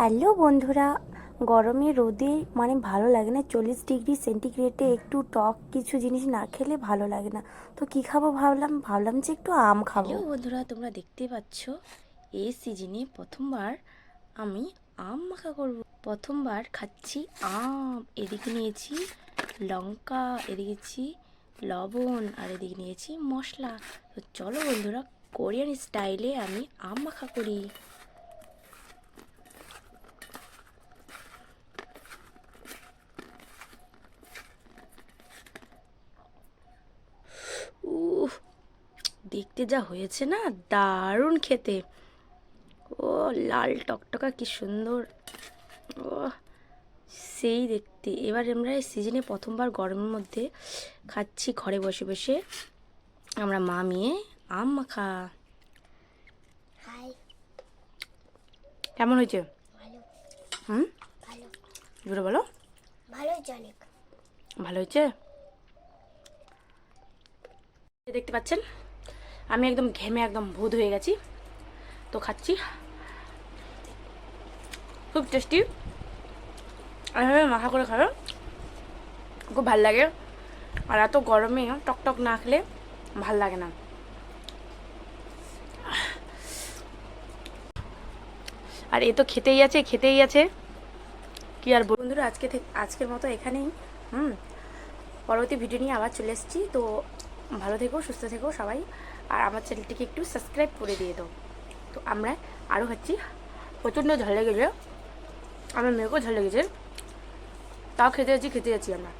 Hello বন্ধুরা, গরমে রোদে মানে ভালো লাগে না, চল্লিশ ডিগ্রি সেন্টিগ্রেডে একটু টক কিছু জিনিস না খেলে ভালো লাগে না। তো কি খাব ভাবলাম ভাবলাম যে একটু আম খাব। বন্ধুরা, তোমরা দেখতে পাচ্ছ এই সিজনে প্রথমবার আমি আম মাখা করব। প্রথমবার খাচ্ছি আম। এদিকে নিয়েছি লঙ্কা এদিকেছি লবণ, আর এদিকে নিয়েছি মশলা। তো চলো বন্ধুরা, কোরিয়ান স্টাইলে আমি আম মাখা করি। দেখতে যা হয়েছে না দারুণ খেতে। ও লাল টকটকা কি সুন্দর। ও সেই দেখতে। এবার আমরা এই সিজনে প্রথমবার গরমের মধ্যে খাচ্ছি ঘরে বসে বসে। আমরা মা মেয়ে আম মাখা। কেমন হয়েছে? হুম? জোরে বলো। ভালো হয়েছে অনেক। ভালো হয়েছে? দেখতে পাচ্ছেন? আমি একদম ঘেমে একদম ভূত হয়ে গেছি। তো খাচ্ছি। খুব টেস্টি এভাবে মাখা করে খাবে। খুব ভালো লাগে। আর এত গরমে টকটক না খেলে ভালো লাগে না। আর এ তো খেতেই আছে খেতেই আছে। কি আর বন্ধুরা, আজকে আজকের মতো এখানেই। হুম। পরবর্তী ভিডিও নিয়ে আবার চলে এসেছি। তো ভালো থেকো, সুস্থ থেকো সবাই। আর আমার চ্যানেলটিকে একটু সাবস্ক্রাইব করে দিয়ে দাও। তো আমরা আরও খাচ্ছি প্রচণ্ড ঝাল লেগেছে। আমার মেয়েকেও ঝাল লেগেছে। তাও খেতে যাচ্ছি খেতে যাচ্ছি আমরা।